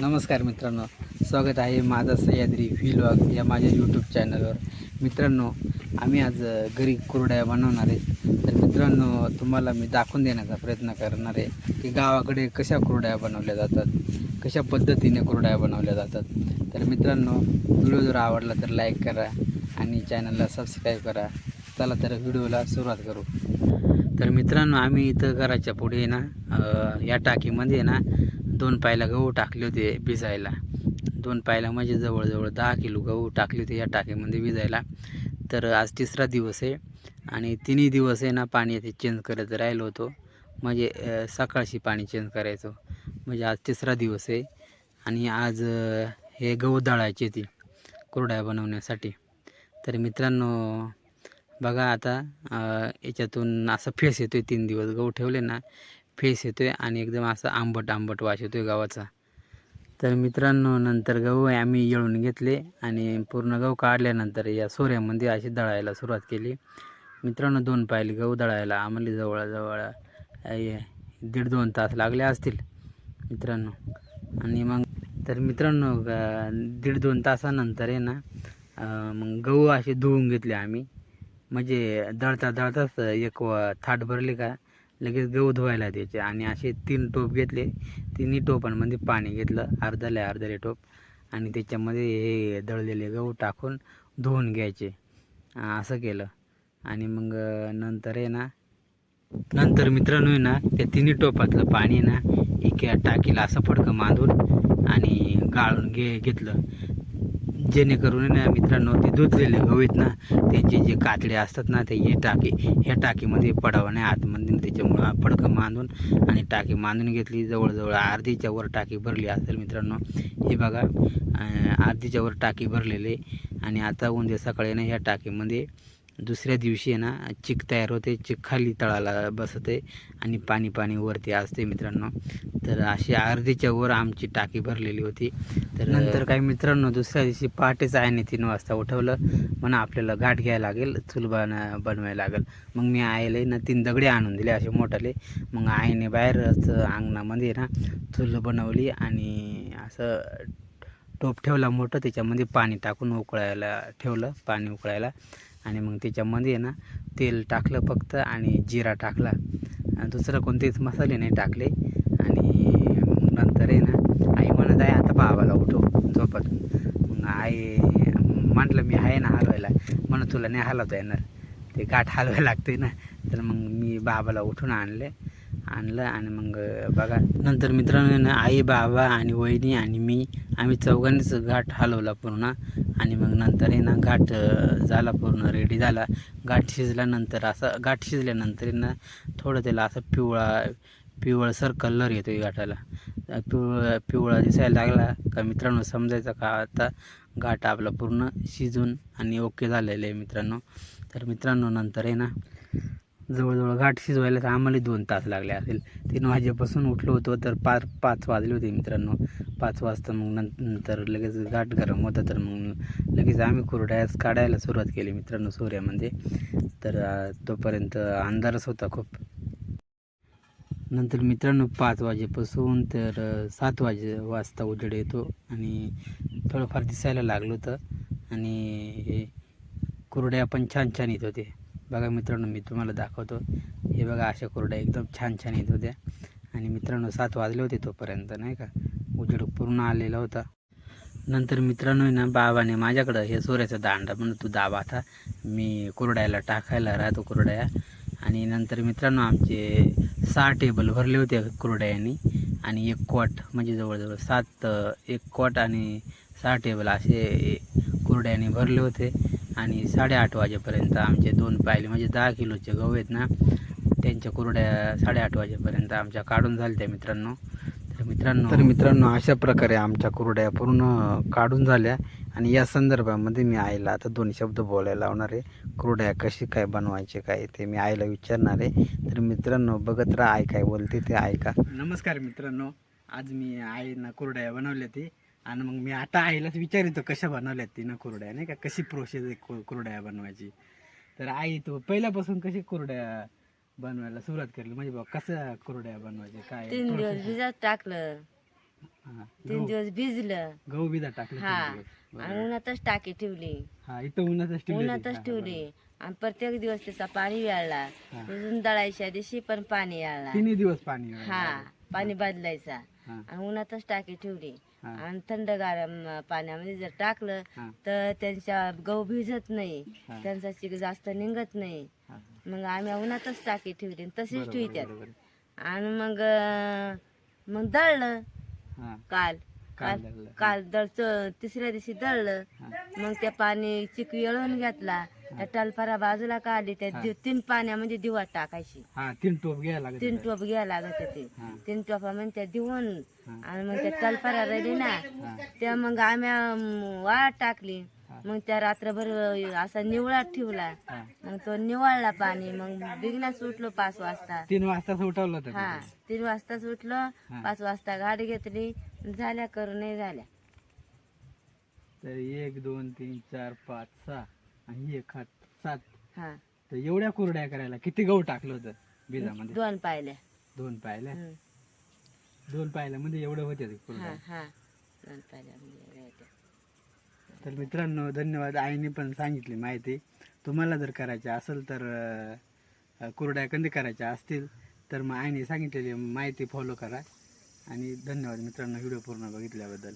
नमस्कार मित्रांनो स्वागत आहे माझा सह्याद्री व्हिलॉग या माझ्या यूट्यूब चॅनलवर मित्रांनो आम्ही आज घरी कुरड्या बनवणार आहे. तर मित्रांनो तुम्हाला मी दाखवून देण्याचा प्रयत्न करणार आहे की गावाकडे कशा कुरड्या बनवल्या जातात कशा पद्धतीने कुरड्या बनवल्या जातात. तर मित्रांनो व्हिडिओ जर आवडला तर लाईक करा आणि चॅनलला सबस्क्राईब करा. चला तर व्हिडिओला सुरुवात करू. तर मित्रांनो आम्ही इथं घराच्या पुढे ना या टाकीमध्ये ना दोन पायला गहू टाकले होते भिजायला. दोन पायला म्हणजे जवळजवळ दहा किलो गहू टाकले होते या टाकीमध्ये भिजायला. तर आज तिसरा दिवस आहे आणि तिन्ही दिवस आहे ना पाणी ते चेंज करत राहिलो होतो. म्हणजे सकाळशी पाणी चेंज करायचो. म्हणजे आज तिसरा दिवस आहे आणि आज हे गहू दळायचे ती कुरड्या बनवण्यासाठी. तर मित्रांनो बघा आता याच्यातून असं फेस येतो आहे तीन दिवस. गहू ठेवले ना फेस येतो आहे आणि एकदम असं आंबट आंबट वास आहे गव्हाचा. तर मित्रांनो नंतर गहू आम्ही येळून घेतले आणि पूर्ण गहू काढल्यानंतर या सोऱ्यामध्ये अशी दळायला सुरुवात केली. मित्रांनो दोन पायली गहू दळायला आम्हाला जवळजवळ दीड दोन तास लागले असतील. मित्रांनो आणि मग तर मित्रांनो ग- दीड दोन तासानंतर आहे ना मग गहू असे धुवून घेतले आम्ही. म्हणजे दळता दळताच एक व- थाट भरले का लगेच गहू धुवायला द्यायचे. आणि असे तीन टोप घेतले. तिन्ही टोपांमध्ये पाणी घेतलं. अर्धाले अर्धाले टोप. आणि त्याच्यामध्ये हे दळलेले गहू टाकून धुवून घ्यायचे. असं केलं. आणि मग नंतर आहे ना नंतर मित्रांनो आहे ना त्या तिन्ही टोपातलं पाणी आहे ना एका टाकीला असं फडकं मांधून आणि गाळून घे घेतलं. जेणेकरून ना मित्रांनो ते धुतलेले हवेत ना त्यांचे जे कातडे असतात ना ते हे टाकी ह्या टाकीमध्ये पडावं नाही आतमध्ये त्याच्यामुळं फडकं मांडून आणि टाकी मांडून घेतली. जवळजवळ अर्धीच्या वर टाकी भरली असेल मित्रांनो. हे बघा अर्धीच्या वर टाकी भरलेली. आणि आता उद्या सकाळी ना ह्या टाकीमध्ये दुसऱ्या दिवशी आहे ना चिक तयार होते. चिक खाली तळाला बसते आणि पाणी पाणी वरती असते मित्रांनो. तर अशी अर्धीच्या वर आमची टाकी भरलेली होती. तर नंतर काही मित्रांनो दुसऱ्या दिवशी पहाटेच आईने तीन वाजता उठवलं. म्हणा आपल्याला घाट घ्यायला लागेल चूल बन बनवायला लागेल. मग मी आईला ना तीन दगडे आणून दिले असे मोठाले. मग आईने बाहेरच अंगणामध्ये ना चूल बनवली आणि असं टोप ठेवला मोठं. त्याच्यामध्ये पाणी टाकून उकळायला ठेवलं पाणी उकळायला. आणि मग त्याच्यामध्ये आहे ना तेल टाकलं फक्त आणि जिरा टाकला. आणि दुसरं कोणतेच मसाले नाही टाकले. आणि मग नंतर आहे ना आई म्हणत आहे आता बाबाला उठव झोपत. मग आई म्हटलं मी आहे ना हलवायला. म्हणून तुला नाही हलवता येणार. ते गाठ हलवायला लागते ना. तर मग मी बाबाला उठून आणले. आणलं आणि मग बघा. नंतर मित्रांनो ना आई बाबा आणि वहिनी आणि मी आम्ही चौघांनीच घाट हलवला पूर्ण. आणि मग नंतर ना घाट झाला पूर्ण रेडी झाला. घाट शिजल्यानंतर असं घाट शिजल्यानंतर ना थोडं त्याला असं पिवळा पिवळसर कलर येतो घाटाला. पिवळ पिवळा दिसायला लागला का मित्रांनो समजायचं का आता? घाट आपला पूर्ण शिजून आणि ओके झालेलं आहे मित्रांनो. तर मित्रांनो नंतर आहे ना जवळजवळ घाट शिजवायला तर आम्हाला दोन तास लागले असेल. तीन वाजेपासून उठलो होतो तर पाच पाच वाजले होते मित्रांनो. पाच वाजता मग नंतर लगेच घाट गरम होता तर मग लगेच आम्ही कुरड्यास काढायला सुरुवात केली मित्रांनो सूर्यामध्ये तर तोपर्यंत अंधारच होता खूप. नंतर मित्रांनो पाच वाजेपासून तर सात वाजे वाजता उजेड येतो आणि थोडंफार दिसायला लागलं होतं. आणि हे कुरड्या पण छान छान येत होते. बघा मित्रांनो मी तुम्हाला दाखवतो. हे बघा अशा कोरड्या एकदम छान छान येत होत्या. आणि मित्रांनो सात वाजले होते तोपर्यंत नाही का? उजेड पूर्ण आलेला होता. नंतर मित्रांनो ना बाबाने माझ्याकडं हे सोऱ्याचा दांडा म्हणून तू दाबा आता. मी कोरड्याला टाकायला राहतो कोरड्या. आणि नंतर मित्रांनो आमचे सहा टेबल भरले होते कुरड्यांनी. आणि एक कॉट म्हणजे जवळजवळ सात एक कॉट आणि सहा टेबल असे कुरड्याने भरले होते. आणि साडेआठ वाजेपर्यंत आमचे दोन पायले म्हणजे दहा किलोचे गहू आहेत ना त्यांच्या कुरड्या साडेआठ वाजेपर्यंत आमच्या काढून झाल्या मित्रांनो. तर मित्रांनो तर मित्रांनो अशा प्रकारे आमच्या कुरड्या पूर्ण काढून झाल्या आणि या संदर्भामध्ये मी आईला आता दोन शब्द बोलायला लावणार आहे. कुरड्या कशी काय बनवायचे काय ते मी आईला विचारणार आहे. तर मित्रांनो बघत राहा आई काय बोलते ते ऐका. नमस्कार मित्रांनो आज मी आईनं कुरड्या बनवल्या ती. आणि मग मी आता आईलाच विचारितो कशा बनवल्यात तिनं कुरड्या? नाही का? कशी प्रोसेस आहे कुरड्या बनवायची? तर आई तू पहिल्यापासून कशी कुरड्या बनवायला सुरुवात केली? म्हणजे बघ कसं कुरड्या बनवायचे काय तीन दिवस? भिजत टाकलं. हा तीन गहू. दिवस भिजलं. गहू बिदा टाकले हा तीन दिवस. आणि उन्हातच टाकी ठेवली. हा इथं उन्हातच ठेवले. उन्हातच ठेवली. आणि प्रत्येक दिवस त्याचा पाणी वाळला हा. अजून दळायच्या दिवशी पण पाणी वाळला तिन्ही दिवस पाणी हा पाणी बदलायचा. आणि उन्हातच टाकी ठेवली. आणि थंडगार पाण्यामध्ये जर टाकलं तर त्यांच्या गहू भिजत नाही. त्यांचा चिक जास्त निघत नाही. मग आम्ही उन्हातच टाकी ठेवली तशीच बरोबर. आणि मग मग दळलं. काल. काल काल दळचं तिसऱ्या दिवशी दळलं. मग त्या पाणी चिक येळून घेतला. त्या टलफारा बाजूला काढली त्या दि- तीन पाण्यामध्ये दिवा टाकायची हा तीन टोप घ्यायला लागत तीन. टोप घ्यायला लागत होते हा. तीन टोपामध्ये त्या दिवून हा. आणि मग त्या टलफारा राहिली ना. त्या मग आम्ही अं, वाळत टाकली. मग त्या रात्रभर असा निवळात ठेवला हा. मग तो निवळला पाणी मग बिगनाच उठलो पाच वाजता तीन वाजता उठवलं होतं हा तिथे. तीन वाजताच उठलो. पाच वाजता गाडी घेतली झाल्या करून नाही झाल्या तर एक दोन तीन चार पाच सहा आणि एक हात सात. हा. तर एवढ्या कुरड्या करायला किती गहू टाकलं होतं बिजामध्ये? दोन पाहिल्या दोन पायल्या? हम्म. दोन पायल्या म्हणजे एवढे होते कुरड्या. हा हा. दोन म्हणजे एवढ्या होत्या. तर मित्रांनो धन्यवाद. आईने पण सांगितली माहिती. तुम्हाला जर करायच्या असेल तर अं, कुरड्या कधी करायच्या असतील तर मग आईने सांगितलेली माहिती फॉलो करा. आणि धन्यवाद मित्रांनो व्हिडिओ पूर्ण बघितल्याबद्दल.